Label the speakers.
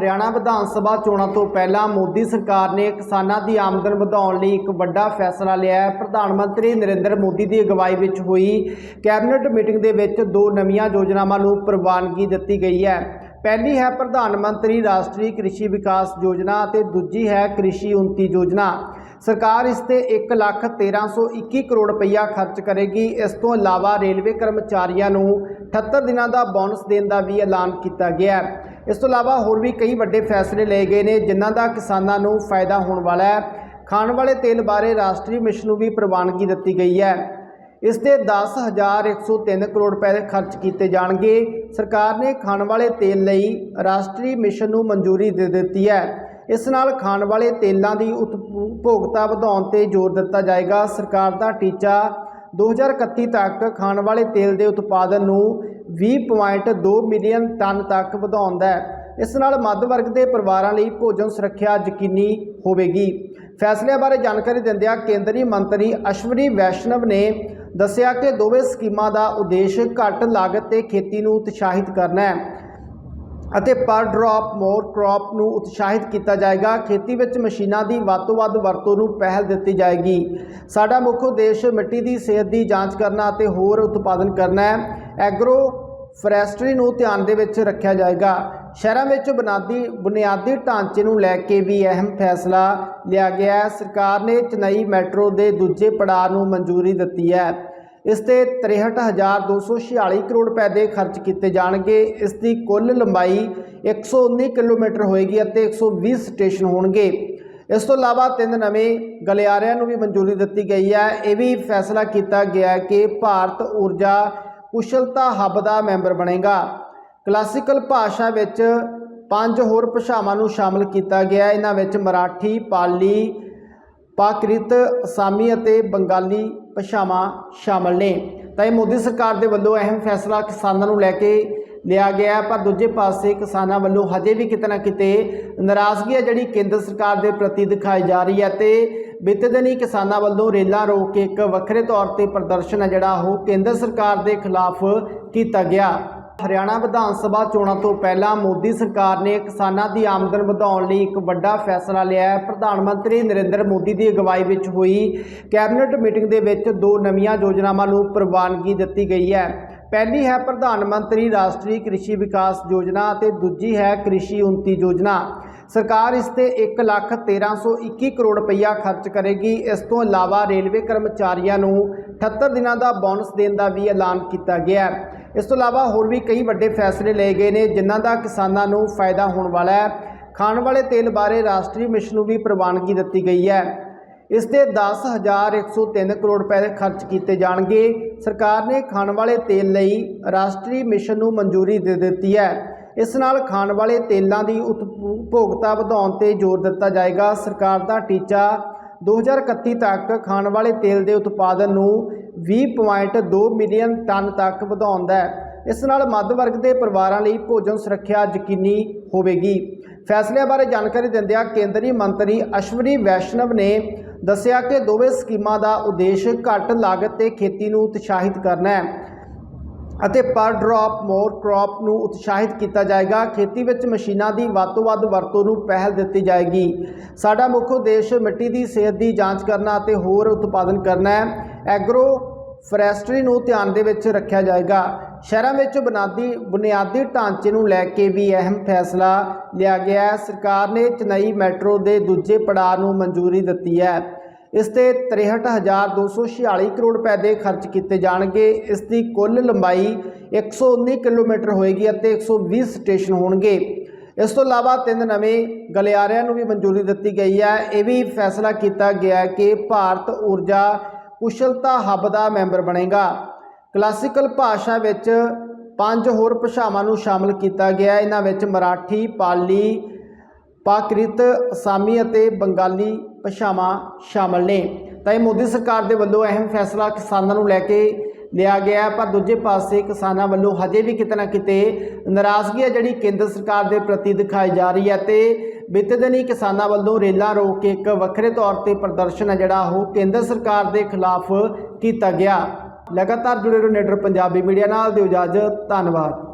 Speaker 1: ਹਰਿਆਣਾ ਵਿਧਾਨ ਸਭਾ ਚੋਣਾਂ ਤੋਂ ਪਹਿਲਾਂ ਮੋਦੀ ਸਰਕਾਰ ਨੇ ਕਿਸਾਨਾਂ ਦੀ ਆਮਦਨ ਵਧਾਉਣ ਲਈ ਇੱਕ ਵੱਡਾ ਫੈਸਲਾ ਲਿਆ ਹੈ। ਪ੍ਰਧਾਨ ਮੰਤਰੀ ਨਰਿੰਦਰ ਮੋਦੀ ਦੀ ਅਗਵਾਈ ਵਿੱਚ ਹੋਈ ਕੈਬਨਿਟ ਮੀਟਿੰਗ ਦੇ ਵਿੱਚ ਦੋ ਨਵੀਆਂ ਯੋਜਨਾਵਾਂ ਨੂੰ ਪ੍ਰਵਾਨਗੀ ਦਿੱਤੀ ਗਈ ਹੈ। ਪਹਿਲੀ ਹੈ ਪ੍ਰਧਾਨ ਮੰਤਰੀ ਰਾਸ਼ਟਰੀ ਕ੍ਰਿਸ਼ੀ ਵਿਕਾਸ ਯੋਜਨਾ ਅਤੇ ਦੂਜੀ ਹੈ ਕ੍ਰਿਸ਼ੀ ਉੱਨਤੀ ਯੋਜਨਾ। ਸਰਕਾਰ ਇਸ ਤੇ 1,1321 ਕਰੋੜ ਰੁਪਈਆ ਖਰਚ ਕਰੇਗੀ। ਇਸ ਤੋਂ ਇਲਾਵਾ ਰੇਲਵੇ ਕਰਮਚਾਰੀਆਂ ਨੂੰ 78 ਦਿਨਾਂ ਦਾ ਬੋਨਸ ਦੇਣ ਦਾ ਵੀ ਐਲਾਨ ਕੀਤਾ ਗਿਆ ਹੈ। ਇਸ ਤੋਂ ਇਲਾਵਾ ਹੋਰ ਵੀ ਕਈ ਵੱਡੇ ਫੈਸਲੇ ਲਏ ਗਏ ਨੇ, ਜਿਨ੍ਹਾਂ ਦਾ ਕਿਸਾਨਾਂ ਨੂੰ ਫਾਇਦਾ ਹੋਣ ਵਾਲਾ ਹੈ। ਖਾਣ ਵਾਲੇ ਤੇਲ ਬਾਰੇ ਰਾਸ਼ਟਰੀ ਮਿਸ਼ਨ ਨੂੰ ਵੀ ਪ੍ਰਵਾਨਗੀ ਦਿੱਤੀ ਗਈ ਹੈ। ਇਸ ਤੇ 10103 ਕਰੋੜ ਰੁਪਏ ਖਰਚ ਕੀਤੇ ਜਾਣਗੇ। ਸਰਕਾਰ ਨੇ ਖਾਣ ਵਾਲੇ ਤੇਲ ਲਈ ਰਾਸ਼ਟਰੀ ਮਿਸ਼ਨ ਨੂੰ ਮਨਜ਼ੂਰੀ ਦੇ ਦਿੱਤੀ ਹੈ। ਇਸ ਨਾਲ ਖਾਣ ਵਾਲੇ ਤੇਲਾਂ ਦੀ ਉਪਭੋਗਤਾ ਵਧਾਉਣ ਤੇ ਜ਼ੋਰ ਦਿੱਤਾ ਜਾਏਗਾ। ਸਰਕਾਰ ਦਾ ਟੀਚਾ 2031 ਤੱਕ ਖਾਣ ਵਾਲੇ ਤੇਲ ਦੇ ਉਤਪਾਦਨ ਨੂੰ 20.2 ਮਿਲੀਅਨ ਟਨ ਤੱਕ ਵਧਾਉਂਦਾ ਹੈ। ਇਸ ਨਾਲ ਮੱਧ ਵਰਗ ਦੇ ਪਰਿਵਾਰਾਂ ਲਈ ਭੋਜਨ ਸੁਰੱਖਿਆ ਯਕੀਨੀ ਹੋਵੇਗੀ। ਫੈਸਲਿਆਂ ਬਾਰੇ ਜਾਣਕਾਰੀ ਦਿੰਦਿਆਂ ਕੇਂਦਰੀ ਮੰਤਰੀ ਅਸ਼ਵਨੀ ਵੈਸ਼ਨਵ ਨੇ ਦੱਸਿਆ ਕਿ ਦੋਵੇਂ ਸਕੀਮਾਂ ਦਾ ਉਦੇਸ਼ ਘੱਟ ਲਾਗਤ ਤੇ ਖੇਤੀ ਨੂੰ ਉਤਸ਼ਾਹਿਤ ਕਰਨਾ ਹੈ। ਅਤੇ ਪਰ ਡ੍ਰੌਪ ਮੋਰ ਕ੍ਰੌਪ ਨੂੰ ਉਤਸ਼ਾਹਿਤ ਕੀਤਾ ਜਾਏਗਾ। ਖੇਤੀ ਵਿੱਚ ਮਸ਼ੀਨਾਂ ਦੀ ਵੱਧ ਤੋਂ ਵੱਧ ਵਰਤੋਂ ਨੂੰ ਪਹਿਲ ਦਿੱਤੀ ਜਾਏਗੀ। ਸਾਡਾ ਮੁੱਖ ਉਦੇਸ਼ ਮਿੱਟੀ ਦੀ ਸਿਹਤ ਦੀ ਜਾਂਚ ਕਰਨਾ ਅਤੇ ਹੋਰ ਉਤਪਾਦਨ ਕਰਨਾ ਹੈ। ਐਗਰੋ ਫੋਰੈਸਟਰੀ ਨੂੰ ਧਿਆਨ ਦੇ ਵਿੱਚ ਰੱਖਿਆ ਜਾਏਗਾ। ਸ਼ਹਿਰਾਂ ਵਿੱਚ ਬੁਨਿਆਦੀ ਬੁਨਿਆਦੀ ਢਾਂਚੇ ਨੂੰ ਲੈ ਕੇ ਵੀ ਅਹਿਮ ਫੈਸਲਾ ਲਿਆ ਗਿਆ ਹੈ। ਸਰਕਾਰ ਨੇ ਚੇਨਈ ਮੈਟਰੋ ਦੇ ਦੂਜੇ ਪੜਾਅ ਨੂੰ ਮਨਜ਼ੂਰੀ ਦਿੱਤੀ ਹੈ। ਇਸ ਤੇ 63246 ਕਰੋੜ ਰੁਪਏ ਦੇ ਖਰਚ ਕੀਤੇ ਜਾਣਗੇ। ਇਸ ਦੀ ਕੁੱਲ ਲੰਬਾਈ 119 ਕਿਲੋਮੀਟਰ ਹੋਏਗੀ ਅਤੇ 120 ਸਟੇਸ਼ਨ ਹੋਣਗੇ। ਇਸ ਤੋਂ ਇਲਾਵਾ ਤਿੰਨ ਨਵੇਂ ਗਲਿਆਰਿਆਂ ਨੂੰ ਵੀ ਮਨਜ਼ੂਰੀ ਦਿੱਤੀ ਗਈ ਹੈ। ਇਹ ਵੀ ਫੈਸਲਾ ਕੀਤਾ ਗਿਆ ਕਿ ਭਾਰਤ ਊਰਜਾ ਕੁਸ਼ਲਤਾ ਹੱਬ ਦਾ ਮੈਂਬਰ ਬਣੇਗਾ। ਕਲਾਸੀਕਲ ਭਾਸ਼ਾ ਵਿੱਚ ਪੰਜ ਹੋਰ ਭਾਸ਼ਾਵਾਂ ਨੂੰ ਸ਼ਾਮਲ ਕੀਤਾ ਗਿਆ ਇਹਨਾਂ ਵਿੱਚ ਮਰਾਠੀ, ਪਾਲੀ, ਪਾਕ੍ਰਿਤ, ਅਸਾਮੀ ਅਤੇ ਬੰਗਾਲੀ ਭਾਸ਼ਾਵਾਂ ਸ਼ਾਮਲ ਨੇ। ਤਾਂ ਇਹ ਮੋਦੀ ਸਰਕਾਰ ਦੇ ਵੱਲੋਂ ਅਹਿਮ ਫੈਸਲਾ ਕਿਸਾਨਾਂ ਨੂੰ ਲੈ ਕੇ ਲਿਆ ਗਿਆ ਪਰ ਦੂਜੇ ਪਾਸੇ ਕਿਸਾਨਾਂ ਵੱਲੋਂ ਹਜੇ ਵੀ ਕਿਤੇ ਨਾ ਕਿਤੇ ਨਾਰਾਜ਼ਗੀ ਹੈ ਜਿਹੜੀ ਕੇਂਦਰ ਸਰਕਾਰ ਦੇ ਪ੍ਰਤੀ ਦਿਖਾਈ ਜਾ ਰਹੀ ਹੈ ਤੇ ਬੀਤੇ ਦਿਨ ਹੀ ਕਿਸਾਨਾਂ ਵੱਲੋਂ ਰੇਲਾਂ ਰੋਕ ਕੇ ਇੱਕ ਵੱਖਰੇ ਤੌਰ ਤੇ ਪ੍ਰਦਰਸ਼ਨ ਹੈ ਜਿਹੜਾ ਉਹ ਕੇਂਦਰ ਸਰਕਾਰ ਦੇ ਖਿਲਾਫ ਕੀਤਾ ਗਿਆ। ਹਰਿਆਣਾ ਵਿਧਾਨ ਸਭਾ ਚੋਣਾਂ ਤੋਂ ਪਹਿਲਾਂ ਮੋਦੀ ਸਰਕਾਰ ਨੇ ਕਿਸਾਨਾਂ ਦੀ ਆਮਦਨ ਵਧਾਉਣ ਲਈ ਇੱਕ ਵੱਡਾ ਫੈਸਲਾ ਲਿਆ ਹੈ। ਪ੍ਰਧਾਨ ਮੰਤਰੀ ਨਰਿੰਦਰ ਮੋਦੀ ਦੀ ਅਗਵਾਈ ਵਿੱਚ ਹੋਈ ਕੈਬਨਿਟ ਮੀਟਿੰਗ ਦੇ ਵਿੱਚ ਦੋ ਨਵੀਆਂ ਯੋਜਨਾਵਾਂ ਨੂੰ ਪ੍ਰਵਾਨਗੀ ਦਿੱਤੀ ਗਈ ਹੈ। ਪਹਿਲੀ ਹੈ ਪ੍ਰਧਾਨ ਮੰਤਰੀ ਰਾਸ਼ਟਰੀ ਕ੍ਰਿਸ਼ੀ ਵਿਕਾਸ ਯੋਜਨਾ ਅਤੇ ਦੂਜੀ ਹੈ ਕ੍ਰਿਸ਼ੀ ਉੱਨਤੀ ਯੋਜਨਾ। ਸਰਕਾਰ ਇਸ ਤੇ 1,1321 ਕਰੋੜ ਰੁਪਈਆ ਖਰਚ ਕਰੇਗੀ। ਇਸ ਤੋਂ ਇਲਾਵਾ ਰੇਲਵੇ ਕਰਮਚਾਰੀਆਂ ਨੂੰ 78 ਦਿਨਾਂ ਦਾ ਬੋਨਸ ਦੇਣ ਦਾ ਵੀ ਐਲਾਨ ਕੀਤਾ ਗਿਆ ਹੈ। ਇਸ ਤੋਂ ਇਲਾਵਾ ਹੋਰ ਵੀ ਕਈ ਵੱਡੇ ਫੈਸਲੇ ਲਏ ਗਏ ਨੇ ਜਿਨ੍ਹਾਂ ਦਾ ਕਿਸਾਨਾਂ ਨੂੰ ਫਾਇਦਾ ਹੋਣ ਵਾਲਾ ਹੈ। ਖਾਣ ਵਾਲੇ ਤੇਲ ਬਾਰੇ ਰਾਸ਼ਟਰੀ ਮਿਸ਼ਨ ਨੂੰ ਵੀ ਪ੍ਰਵਾਨਗੀ ਦਿੱਤੀ ਗਈ ਹੈ। ਇਸ ਤੇ 10103 ਕਰੋੜ ਰੁਪਏ ਖਰਚ ਕੀਤੇ ਜਾਣਗੇ। ਸਰਕਾਰ ਨੇ ਖਾਣ ਵਾਲੇ ਤੇਲ ਲਈ ਰਾਸ਼ਟਰੀ ਮਿਸ਼ਨ ਨੂੰ ਮਨਜ਼ੂਰੀ ਦੇ ਦਿੱਤੀ ਹੈ। ਇਸ ਨਾਲ ਖਾਣ ਵਾਲੇ ਤੇਲਾਂ ਦੀ ਉਪਭੋਗਤਾ ਵਧਾਉਣ ਤੇ ਜ਼ੋਰ ਦਿੱਤਾ ਜਾਏਗਾ। ਸਰਕਾਰ ਦਾ ਟੀਚਾ 2031 ਤੱਕ ਖਾਣ ਵਾਲੇ ਤੇਲ ਦੇ ਉਤਪਾਦਨ ਨੂੰ 20.2 ਮਿਲੀਅਨ ਟਨ ਤੱਕ ਵਧਾਉਂਦਾ ਹੈ। ਇਸ ਨਾਲ ਮੱਧ ਵਰਗ ਦੇ ਪਰਿਵਾਰਾਂ ਲਈ ਭੋਜਨ ਸੁਰੱਖਿਆ ਯਕੀਨੀ ਹੋਵੇਗੀ। ਫੈਸਲਿਆਂ ਬਾਰੇ ਜਾਣਕਾਰੀ ਦਿੰਦਿਆਂ ਕੇਂਦਰੀ ਮੰਤਰੀ ਅਸ਼ਵਨੀ ਵੈਸ਼ਨਵ ਨੇ ਦੱਸਿਆ ਕਿ ਦੋਵੇਂ ਸਕੀਮਾਂ ਦਾ ਉਦੇਸ਼ ਘੱਟ ਲਾਗਤ ਤੇ ਖੇਤੀ ਨੂੰ ਉਤਸ਼ਾਹਿਤ ਕਰਨਾ ਹੈ। ਅਤੇ ਪਰ ਡ੍ਰੌਪ, ਮੋਰ ਕ੍ਰੌਪ ਨੂੰ ਉਤਸ਼ਾਹਿਤ ਕੀਤਾ ਜਾਏਗਾ। ਖੇਤੀ ਵਿੱਚ ਮਸ਼ੀਨਾਂ ਦੀ ਵੱਧ ਤੋਂ ਵੱਧ ਵਰਤੋਂ ਨੂੰ ਪਹਿਲ ਦਿੱਤੀ ਜਾਏਗੀ। ਸਾਡਾ ਮੁੱਖ ਉਦੇਸ਼ ਮਿੱਟੀ ਦੀ ਸਿਹਤ ਦੀ ਜਾਂਚ ਕਰਨਾ ਅਤੇ ਹੋਰ ਉਤਪਾਦਨ ਕਰਨਾ ਹੈ। ਐਗਰੋ ਫੋਰੈਸਟਰੀ ਨੂੰ ਧਿਆਨ ਦੇ ਵਿੱਚ ਰੱਖਿਆ ਜਾਏਗਾ। ਸ਼ਹਿਰਾਂ ਵਿੱਚ ਬੁਨਿਆਦੀ ਬੁਨਿਆਦੀ ਢਾਂਚੇ ਨੂੰ ਲੈ ਕੇ ਵੀ ਅਹਿਮ ਫੈਸਲਾ ਲਿਆ ਗਿਆ ਹੈ। ਸਰਕਾਰ ਨੇ ਚੇਨਈ ਮੈਟਰੋ ਦੇ ਦੂਜੇ ਪੜਾਅ ਨੂੰ ਮਨਜ਼ੂਰੀ ਦਿੱਤੀ ਹੈ। ਇਸ ਤੇ 63246 ਕਰੋੜ ਰੁਪਏ ਦੇ ਖਰਚ ਕੀਤੇ ਜਾਣਗੇ। ਇਸ ਦੀ ਕੁੱਲ ਲੰਬਾਈ 119 ਕਿਲੋਮੀਟਰ ਹੋਏਗੀ ਅਤੇ 120 ਸਟੇਸ਼ਨ ਹੋਣਗੇ। ਇਸ ਤੋਂ ਇਲਾਵਾ ਤਿੰਨ ਨਵੇਂ ਗਲਿਆਰਿਆਂ ਨੂੰ ਵੀ ਮਨਜ਼ੂਰੀ ਦਿੱਤੀ ਗਈ ਹੈ। ਇਹ ਵੀ ਫੈਸਲਾ ਕੀਤਾ ਗਿਆ ਕਿ ਭਾਰਤ ਊਰਜਾ ਕੁਸ਼ਲਤਾ ਹੱਬ ਦਾ ਮੈਂਬਰ ਬਣੇਗਾ। ਕਲਾਸੀਕਲ ਭਾਸ਼ਾ ਵਿੱਚ ਪੰਜ ਹੋਰ ਭਾਸ਼ਾਵਾਂ ਨੂੰ ਸ਼ਾਮਲ ਕੀਤਾ ਗਿਆ ਇਹਨਾਂ ਵਿੱਚ ਮਰਾਠੀ, ਪਾਲੀ, ਪਾਕ੍ਰਿਤ, ਅਸਾਮੀ ਅਤੇ ਬੰਗਾਲੀ ਭਾਸ਼ਾਵਾਂ ਸ਼ਾਮਲ ਨੇ। ਤਾਂ ਇਹ ਮੋਦੀ ਸਰਕਾਰ ਦੇ ਵੱਲੋਂ ਅਹਿਮ ਫੈਸਲਾ ਕਿਸਾਨਾਂ ਨੂੰ ਲੈ ਕੇ ਲਿਆ ਗਿਆ ਪਰ ਦੂਜੇ ਪਾਸੇ ਕਿਸਾਨਾਂ ਵੱਲੋਂ ਹਜੇ ਵੀ ਕਿਤੇ ਨਾ ਕਿਤੇ ਨਾਰਾਜ਼ਗੀ ਹੈ ਜਿਹੜੀ ਕੇਂਦਰ ਸਰਕਾਰ ਦੇ ਪ੍ਰਤੀ ਦਿਖਾਈ ਜਾ ਰਹੀ ਹੈ ਤੇ ਬੀਤੇ ਦਿਨ ਹੀ ਕਿਸਾਨਾਂ ਵੱਲੋਂ ਰੇਲਾਂ ਰੋਕ ਕੇ ਇੱਕ ਵੱਖਰੇ ਤੌਰ ਤੇ ਪ੍ਰਦਰਸ਼ਨ ਹੈ ਜਿਹੜਾ ਉਹ ਕੇਂਦਰ ਸਰਕਾਰ ਦੇ ਖਿਲਾਫ ਕੀਤਾ ਗਿਆ। ਲਗਾਤਾਰ ਜੁੜੇ ਰਹੋ ਨੇਟਰ ਪੰਜਾਬੀ ਮੀਡੀਆ ਨਾਲ, ਦਿਓ ਇਜਾਜ਼ਤ, ਧੰਨਵਾਦ।